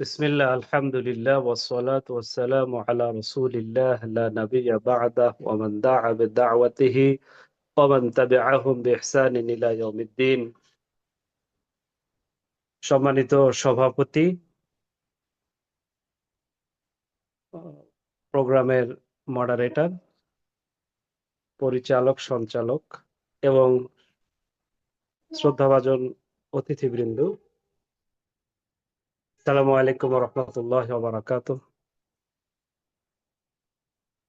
বিসমিল্লাহ, আলহামদুলিল্লাহ, ওয়াসসালাতু ওয়াসসালামু আলা রাসূলিল্লাহ, লা নাবিয়্যা বা'দা, ওয়া মান সম্মানিত সভাপতি, প্রোগ্রামের মডারেটর, পরিচালক, সঞ্চালক এবং শ্রদ্ধাভাজন অতিথিবৃন্দ সালামু আলাইকুম রহমতুল্লাহ বারাকাত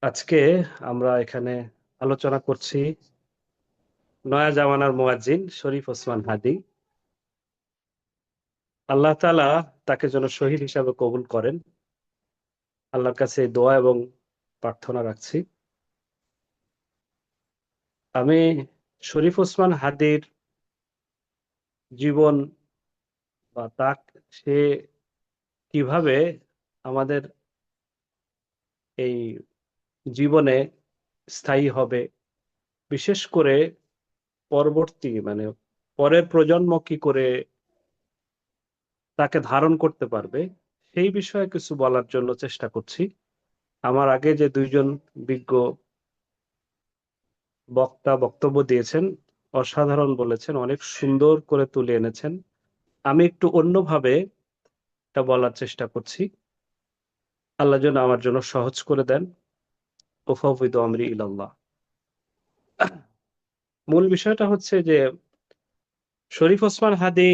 আজকে আমরা এখানে আলোচনা করছি নয়া জামানার মুয়াজ্জিন শরীফ ওসমান হাদি। আল্লাহ তালা তাকে যেন শহীদ হিসাবে কবুল করেন। আল্লাহর কাছে দোয়া এবং প্রার্থনা রাখছি। আমি শরীফ ওসমান হাদির জীবন বা তাক সে কীভাবে আমাদের এই জীবনে স্থায়ী হবে? বিশেষ করে পরবর্তী মানে পরের প্রজন্ম কি করে তাকে ধারণ করতে পারবে, সেই বিষয়ে কিছু বলার জন্য চেষ্টা করছি। আমার আগে যে দুইজন বিজ্ঞ বক্তা বক্তব্য দিয়েছেন, অসাধারণ বলেছেন, অনেক সুন্দর করে তুলে এনেছেন। আমি একটু অন্যভাবে এটা বলার চেষ্টা করছি। আল্লাহ যেন আমার জন্য সহজ করে দেন। আমরি মূল বিষয়টা হচ্ছে যে, শরীফ ওসমান হাদি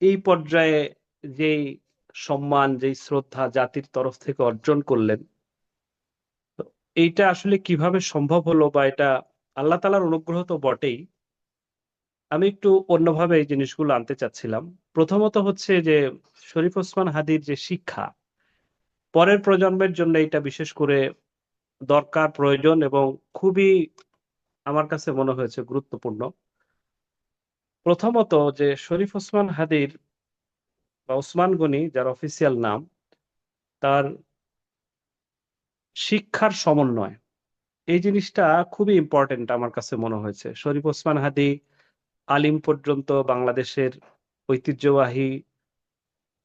এই পর্যায়ে যেই সম্মান, যেই শ্রদ্ধা জাতির তরফ থেকে অর্জন করলেন এইটা আসলে কীভাবে সম্ভব হলো বা এটা আল্লাহ তালার অনুগ্রহ তো বটেই। আমি একটু অন্যভাবে এই জিনিসগুলো আনতে চাচ্ছিলাম। প্রথমত হচ্ছে যে, শরীফ ওসমান হাদির যে শিক্ষা, পরের প্রজন্মের জন্য এটা বিশেষ করে দরকার, প্রয়োজন এবং খুবই আমার কাছে মনে হয়েছে গুরুত্বপূর্ণ। প্রথমত যে, শরীফ ওসমান হাদির বা ওসমান গনি যার অফিসিয়াল নাম, তার শিক্ষার সমন্বয়, এই জিনিসটা খুবই ইম্পর্টেন্ট আমার কাছে মনে হয়েছে। শরীফ ওসমান হাদি আলিম পর্যন্ত বাংলাদেশের ঐতিহ্যবাহী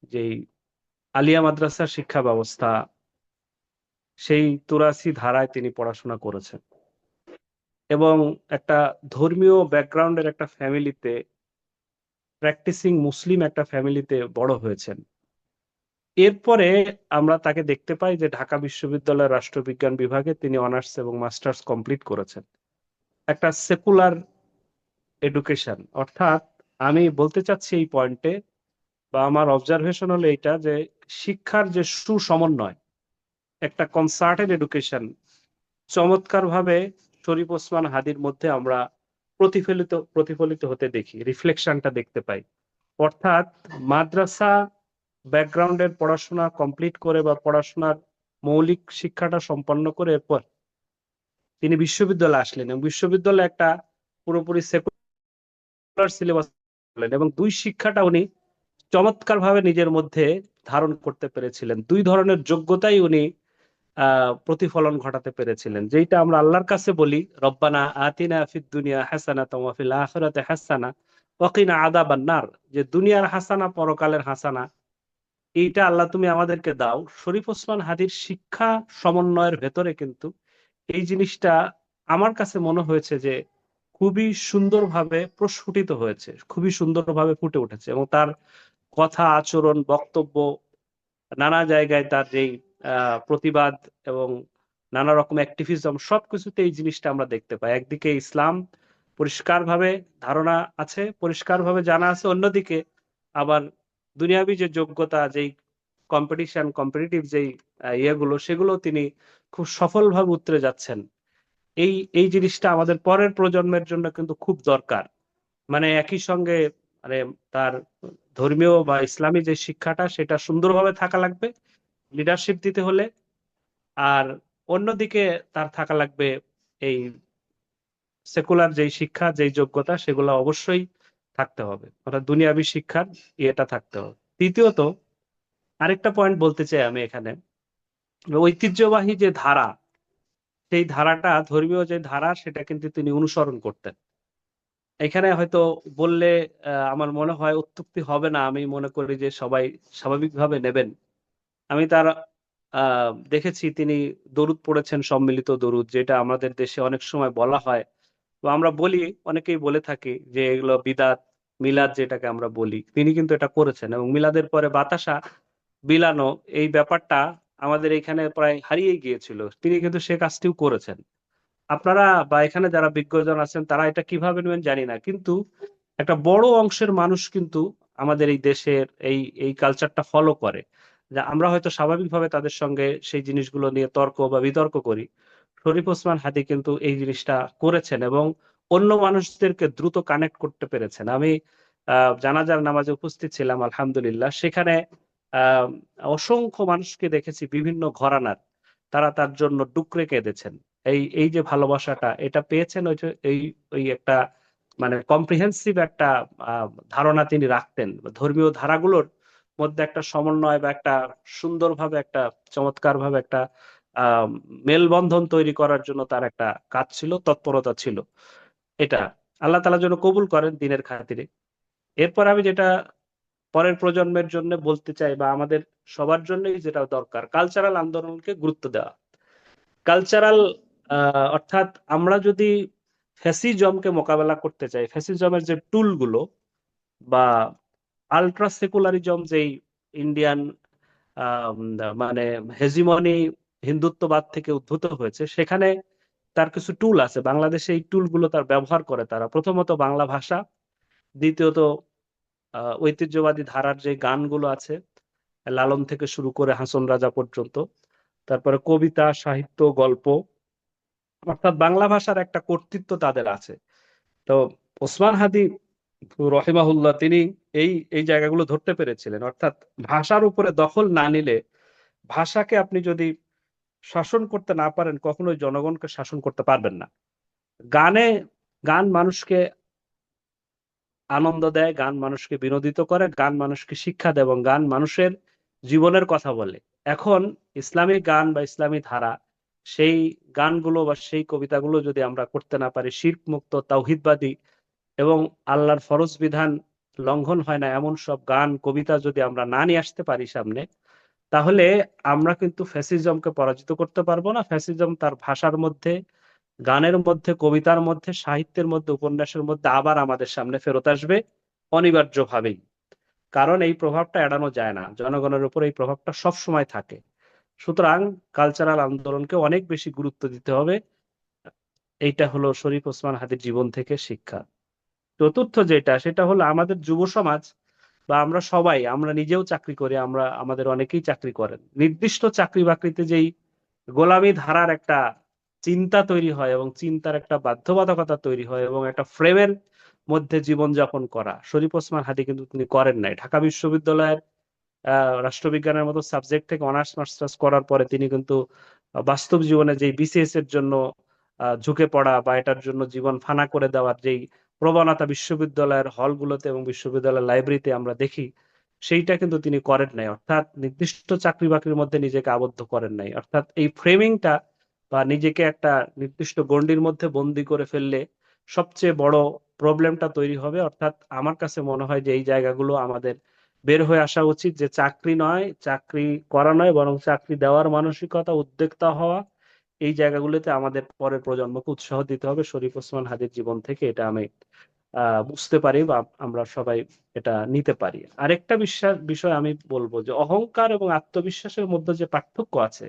যেই আলিয়া মাদ্রাসার শিক্ষা ব্যবস্থা, সেই তুরাসি ধারায় তিনি পড়াশোনা করেছেন। এবং একটা ধর্মীয় ব্যাকগ্রাউন্ডের একটা ফ্যামিলিতে, প্র্যাকটিসিং মুসলিম একটা ফ্যামিলিতে বড় হয়েছেন। এরপরে আমরা তাকে দেখতে পাই যে ঢাকা বিশ্ববিদ্যালয়ের রাষ্ট্রবিজ্ঞান বিভাগে তিনি অনার্স এবং মাস্টার্স কমপ্লিট করেছেন। একটা সেকুলার এডুকেশন অর্থাৎ আমি বলতে চাচ্ছি এই পয়েন্টে বা আমার অবজারভেশন হলো এইটা যে শিক্ষার যে সুসমন্বয়, একটা কনসার্টেড এডুকেশন চমৎকার ভাবে শরীফ ওসমান হাদির মধ্যে আমরা প্রতিফলিত প্রতিফলিত হতে দেখি রিফ্লেকশনটা দেখতে পাই। অর্থাৎ মাদ্রাসা ব্যাকগ্রাউন্ডের পড়াশোনা কমপ্লিট করে বা পড়াশোনার মৌলিক শিক্ষাটা সম্পন্ন করে এরপর তিনি বিশ্ববিদ্যালয়ে আসলেন এবং বিশ্ববিদ্যালয়ে একটা পুরোপুরি সেকুলার সিলেবাস এবং দুই শিক্ষাটা উনি চমৎকার ভাবে নিজের মধ্যে ধারণ করতে পেরেছিলেন। দুই ধরনের যোগ্যতাই উনি প্রতিফলন ঘটাতে পেরেছিলেন। যেটা আমরা আল্লাহর কাছে বলি, রব্বানা আতিনা ফিদ দুনিয়া হাসানা তোমাফিল আখিরাতে হাসানা ওয়াকিনা আদাবান নার। যে দুনিয়ার হাসানা, পরকালের হাসানা, এইটা আল্লাহ তুমি আমাদেরকে দাও। শরীফ ওসমান হাদির শিক্ষা সমন্বয়ের ভেতরে কিন্তু এই জিনিসটা আমার কাছে মনে হয়েছে যে খুবই সুন্দরভাবে প্রস্ফুটিত হয়েছে, খুবই সুন্দরভাবে ফুটে উঠেছে এবং তার কথা, আচরণ, বক্তব্য, নানা জায়গায় তার যেই প্রতিবাদ এবং নানা রকম অ্যাক্টিভিজম সবকিছুতে এই জিনিসটা আমরা দেখতে পাই। একদিকে ইসলাম পরিষ্কারভাবে ধারণা আছে, পরিষ্কারভাবে জানা আছে, অন্যদিকে আবার দুনিয়াবি যে যোগ্যতা, যেই কম্পিটিশন কম্পিটিটিভ যেই ইয়েগুলো, সেগুলো তিনি খুব সফলভাবে উতরে যাচ্ছেন। এই এই জিনিসটা আমাদের পরের প্রজন্মের জন্য কিন্তু খুব দরকার। মানে একই সঙ্গে মানে তার ধর্মীয় বা ইসলামী যে শিক্ষাটা, সেটা সুন্দরভাবে থাকা লাগবে লিডারশিপ দিতে হলে। আর অন্যদিকে তার থাকা লাগবে এই সেকুলার যেই শিক্ষা, যেই যোগ্যতা, সেগুলো অবশ্যই থাকতে হবে। অর্থাৎ দুনিয়াবি শিক্ষার ইয়েটা থাকতে হবে। তৃতীয়ত, আরেকটা পয়েন্ট বলতে চাই আমি এখানে। ঐতিহ্যবাহী যে ধারা সেই ধারাটা, ধর্মীয় যে ধারা, সেটা কিন্তু তিনি অনুসরণ করতেন। এখানে হয়তো বললে আমার মনে হয় অত্যুক্তি হবে না। আমি মনে করি যে সবাই স্বাভাবিকভাবে নেবেন। আমি তার দেখেছি তিনি দরুদ পড়েছেন, সম্মিলিত দরুদ, যেটা আমাদের দেশে অনেক সময় বলা হয়। তো আমরা বলি, অনেকেই বলে থাকি যে এগুলো বিদাত, মিলাদ যেটাকে আমরা বলি। তিনি কিন্তু এটা করেছেন এবং মিলাদের পরে বাতাসা বিলানো এই ব্যাপারটা আমাদের এখানে প্রায় হারিয়ে গিয়েছিল। তিনি কিন্তু সে কাজটিও করেছেন। আপনারা বা এখানে যারা বিজ্ঞজন আছেন, তারা এটা কীভাবে নেবেন জানি না। কিন্তু একটা বড় অংশের মানুষ কিন্তু আমাদের এই দেশের এই এই কালচারটা ফলো করে। যে আমরা হয়তো স্বাভাবিকভাবে তাদের সঙ্গে সেই জিনিসগুলো নিয়ে তর্ক বা বিতর্ক করি। শরীফ ওসমান হাদি কিন্তু এই জিনিসটা করেছেন এবং অন্য মানুষদেরকে দ্রুত কানেক্ট করতে পেরেছেন। আমি, আহ, জানাজার নামাজে উপস্থিত ছিলাম, আলহামদুলিল্লাহ। সেখানে অসংখ্য মানুষকে দেখেছি, বিভিন্ন ঘরানার, তারা তার জন্য ডুকরে কেঁদেছেন। এই এই যে ভালোবাসাটা, এটা পেয়েছেন ওই এই, ওই একটা মানে কম্প্রিহেন্সিভ একটা ধারণা তিনি রাখতেন। ধর্মীয় ধারাগুলোর মধ্যে একটা সমন্বয় বা একটা সুন্দরভাবে একটা চমৎকার ভাবে একটা মেলবন্ধন তৈরি করার জন্য তার একটা কাজ ছিল, তৎপরতা ছিল। এটা আল্লাহ তাআলা যেন কবুল করেন দিনের খাতিরে। এরপর আমি যেটা পরের প্রজন্মের জন্য বলতে চাই বা আমাদের সবার জন্যই যেটা দরকার কালচারাল আন্দোলনকে গুরুত্ব দেওয়া। কালচারাল অর্থাৎ আমরা যদি ফ্যাসিজমকে মোকাবেলা করতে চাই ফ্যাসিজমের যে টুলগুলো বা আলট্রা সেকুলারিজম যেই ইন্ডিয়ান মানে হেজিমনি হিন্দুত্ববাদ থেকে উদ্ভূত হয়েছে, সেখানে তার কিছু টুল আছে। বাংলাদেশে এই টুলগুলো তার ব্যবহার করে তারা। প্রথমত বাংলা ভাষা, দ্বিতীয়ত ঐতিহ্যবাদী ধারার যে গানগুলো আছে, লালন থেকে শুরু করে হাসন রাজা পর্যন্ত, তারপরে কবিতা, সাহিত্য, গল্প, অর্থাৎ বাংলা ভাষার একটা কর্তৃত্ব তাদের আছে। তো ওসমান হাদি রহিমাহুল্লাহ, তিনি এই এই জায়গাগুলো ধরতে পেরেছিলেন। অর্থাৎ ভাষার উপরে দখল না নিলে ভাষাকে আপনি যদি শাসন করতে না পারেন, কখনোই জনগণকে শাসন করতে পারবেন না। গানে, গান মানুষকে আনন্দ দেয়, গান মানুষকে বিনোদিত করে, গান মানুষকে শিক্ষা দেয় এবং গান মানুষের জীবনের কথা বলে। এখন ইসলামী গান বা ইসলামী ধারা, সেই গানগুলো বা সেই কবিতাগুলো যদি আমরা করতে না পারি শির্ক মুক্ত তাওহিদবাদী এবং আল্লাহর ফরজ বিধান লঙ্ঘন হয় না, এমন সব গান, কবিতা যদি আমরা না নিয়ে আসতে পারি সামনে, তাহলে আমরা কিন্তু ফ্যাসিজমকে পরাজিত করতে পারব না। ফ্যাসিজম তার ভাষার মধ্যে গানের মধ্যে, কবিতার মধ্যে, সাহিত্যের মধ্যে, উপন্যাসের মধ্যে আবার আমাদের সামনে ফেরত আসবে অনিবার্যভাবেই কারণ এই প্রভাবটা এড়ানো যায় না। জনগণের উপর এই প্রভাবটা সব সময় থাকে। সুতরাং কালচারাল আন্দোলনকে অনেক বেশি গুরুত্ব দিতে হবে। এইটা হলো শরীফ ওসমান হাদির জীবন থেকে শিক্ষা। চতুর্থ যেটা, সেটা হলো আমাদের যুব সমাজ, বা আমরা সবাই, আমরা নিজেও চাকরি করি, আমরা, আমাদের অনেকেই চাকরি করেন। নির্দিষ্ট চাকরি বাকরিতে যেই গোলামি ধারার একটা চিন্তা তৈরি হয় এবং চিন্তার একটা বাধ্যবাধকতা তৈরি হয় এবং একটা ফ্রেমের মধ্যে জীবনযাপন করা। শরীফ ওসমান হাদি কিন্তু তিনি করেন নাই। ঢাকা বিশ্ববিদ্যালয়ের রাষ্ট্রবিজ্ঞানের মতো সাবজেক্ট থেকে অনার্স মাস্টার্স করার পরে তিনি কিন্তু বাস্তব জীবনে যেই বিসিএস এর জন্য ঝুঁকে পড়া বা এটার জন্য জীবন ফানা করে দেওয়ার যেই প্রবণতা বিশ্ববিদ্যালয়ের হলগুলোতে এবং বিশ্ববিদ্যালয়ের লাইব্রেরিতে আমরা দেখি, সেইটা কিন্তু তিনি করেন নাই। অর্থাৎ নির্দিষ্ট চাকরি বাকরির মধ্যে নিজেকে আবদ্ধ করেন নাই। অর্থাৎ এই ফ্রেমিংটা বা নিজেকে একটা নির্দিষ্ট গণ্ডির মধ্যে বন্দি করে ফেললে সবচেয়ে বড় প্রবলেমটা তৈরি হবে। অর্থাৎ আমার কাছে মনে হয় যে এই জায়গাগুলো আমাদের বের হয়ে আসা উচিত যে চাকরি নয়, চাকরি করা নয়, বরং চাকরি দেওয়ার মানসিকতা, উদ্যোক্তা হওয়া, এই জায়গাগুলোতে আমাদের পরের প্রজন্মকে উৎসাহ দিতে হবে। শরীফ ওসমান হাদির জীবন থেকে এটা আমি বুঝতে পারি বা আমরা সবাই এটা নিতে পারি। আরেকটা বিশ্বাস, বিষয় আমি বলব যে অহংকার এবং আত্মবিশ্বাসের মধ্যে যে পার্থক্য আছে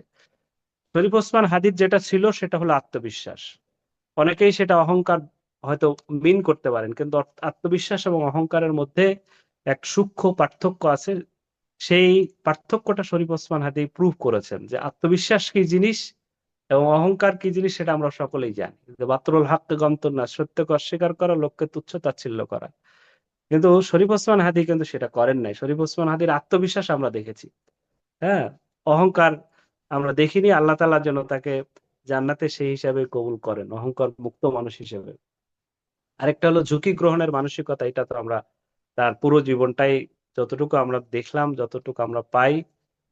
শরীফ ওসমান হাদির যেটা ছিল সেটা হলো আত্মবিশ্বাস। অনেকেই সেটা অহংকার হয়তো মিন করতে পারেন, কিন্তু আত্মবিশ্বাস এবং অহংকারের মধ্যে এক সূক্ষ্ম পার্থক্য আছে। সেই পার্থক্যটা শরীফ ওসমান হাদি প্রুভ করেছেন যে আত্মবিশ্বাস কি জিনিস এবং অহংকার কি জিনিস সেটা আমরা সকলেই জানি। বাতরুল হাক গন্তর না, সত্যকে অস্বীকার করা, লোককে তুচ্ছ তাচ্ছিল্য করা। কিন্তু শরীফ ওসমান হাদি কিন্তু সেটা করেন নাই। শরীফ ওসমান হাদির আত্মবিশ্বাস আমরা দেখেছি। হ্যাঁ অহংকার আমরা দেখিনি আল্লাহ তালা যেন তাকে জান্নাতে সেই হিসাবে কবুল করেন, অহংকার মুক্ত মানুষ হিসেবে। আরেকটা হলো ঝুঁকি গ্রহণের মানসিকতা, এটা তো আমরা তার পুরো জীবনটাই যতটুকু আমরা দেখলাম, যতটুকু আমরা পাই,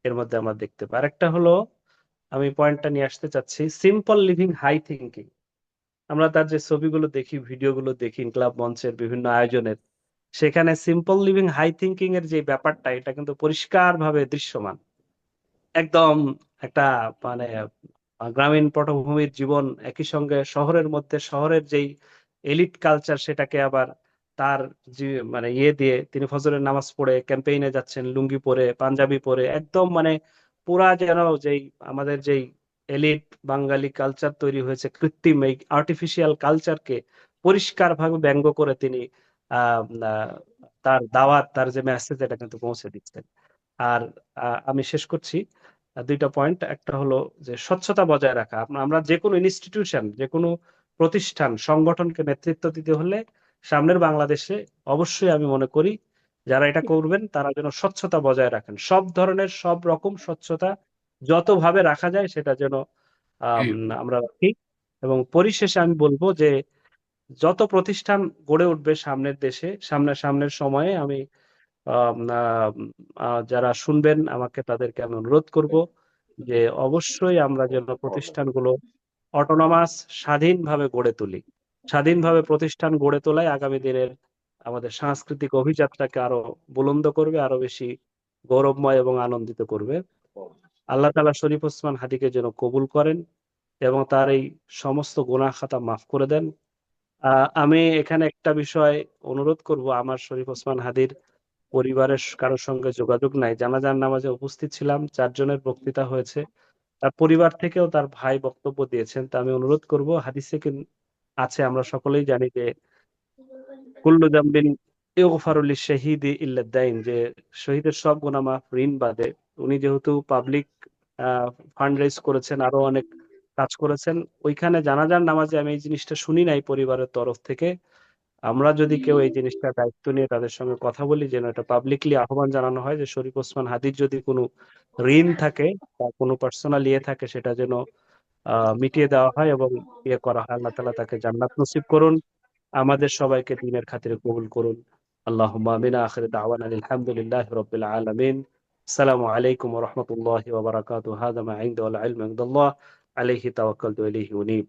এর মধ্যে আমরা দেখতে পাই। আরেকটা হলো, আমি পয়েন্টটা নিয়ে আসতে চাচ্ছি সিম্পল লিভিং হাই থিঙ্কিং আমরা তার যে ছবিগুলো দেখি, ভিডিওগুলো দেখি, ক্লাব মঞ্চের বিভিন্ন আয়োজনের, সেখানে সিম্পল লিভিং হাই থিঙ্কিং এর যে ব্যাপারটা, এটা কিন্তু পরিষ্কারভাবে দৃশ্যমান। একদম একটা মানে গ্রামীণ পটভূমির জীবন একই সঙ্গে শহরের মধ্যে, শহরের যেই এলিট কালচার সেটাকে আবার তার মানে ইয়ে দিয়ে তিনি ফজরের নামাজ পড়ে ক্যাম্পেইনে যাচ্ছেন, লুঙ্গি পরে, পাঞ্জাবি পরে, একদম মানে পুরা যেন যেই আমাদের যেই এলিট বাঙালি কালচার তৈরি হয়েছে, কৃত্রিম এই আর্টিফিশিয়াল কালচারকে পরিষ্কারভাবে ব্যঙ্গ করে তিনি তার দাওয়াত, তার যে মেসেজ এটা কিন্তু পৌঁছে দিচ্ছেন। আর আমি শেষ করছি। দুইটা পয়েন্ট একটা হলো যে স্বচ্ছতা বজায় রাখা। আমরা যে কোনো ইনস্টিটিউশন যে কোনো প্রতিষ্ঠান সংগঠনকে নেতৃত্ব দিতে হলে সামনের বাংলাদেশে অবশ্যই আমি মনে করি যারা এটা করবেন তারা যেন স্বচ্ছতা বজায় রাখেন। সব ধরনের সব রকম স্বচ্ছতা যতভাবে রাখা যায় সেটা যেন আমরা রাখি। এবং পরিশেষে আমি বলব যে যত প্রতিষ্ঠান গড়ে উঠবে সামনের দেশে সামনের সামনের সময়ে আমি যারা শুনবেন, আমাকে তাদেরকে আমি অনুরোধ করব যে অবশ্যই আমরা যেন প্রতিষ্ঠানগুলো অটোনমাস স্বাধীনভাবে গড়ে তুলি। স্বাধীনভাবে প্রতিষ্ঠান গড়ে তোলাই আগামী দিনের আমাদের সাংস্কৃতিক অভিযাত্রাকে আরও বুলন্দ করবে, আরও বেশি গৌরবময় এবং আনন্দিত করবে। আল্লাহ তালা শরীফ ওসমান হাদিকে যেন কবুল করেন এবং তার এই সমস্ত গোনা খাতা মাফ করে দেন। আমি এখানে একটা বিষয় অনুরোধ করব, আমার শরীফ ওসমান হাদির পরিবারের কারোর সঙ্গে যোগাযোগ নাই, জানাজার নামাজে উপস্থিত ছিলাম, চারজনের বক্তৃতা হয়েছে। তার পরিবার থেকেও তার ভাই বক্তব্য দিয়েছেন, তা আমি অনুরোধ করব, হাদিসে আছে, আমরা সকলেই জানি যে কুল্লু জাম্বিন ইগফারুল্লি শহীদ যে শহীদের সব গুনামা ঋণ বাদে। উনি যেহেতু পাবলিক ফান্ড রেজ করেছেন, আরও অনেক কাজ করেছেন, ওইখানে জানাজার নামাজে আমি এই জিনিসটা শুনি নাই পরিবারের তরফ থেকে। আমরা যদি কেউ এই জিনিসটা দায়িত্ব নিয়ে তাদের সঙ্গে কথা বলি যেন এটা পাবলিকলি আহ্বান জানানো হয় যে শরীফ ওসমান হাদির যদি কোনো ঋণ থাকে বা কোনো পার্সোনাল ইয়ে থাকে সেটা যেন মিটিয়ে দেওয়া হয় এবং ইয়ে করা হয়। আল্লাহ তালা তাকে জান্নাত নসিব করুন। আমাদের সবাইকে দিনের খাতিরে কবুল করুন। আল্লাহ আমিন আখির দাওয়ান আলহামদুলিল্লাহ রবিল আলমিন। আসসালামু আলাইকুম রহমতুল্লাহ ওবরাকাত হাদা মা ইনদা আল ইলম ইনদাল্লাহ আলাইহি তাওয়াক্কালতু ইলাইহি উনীব।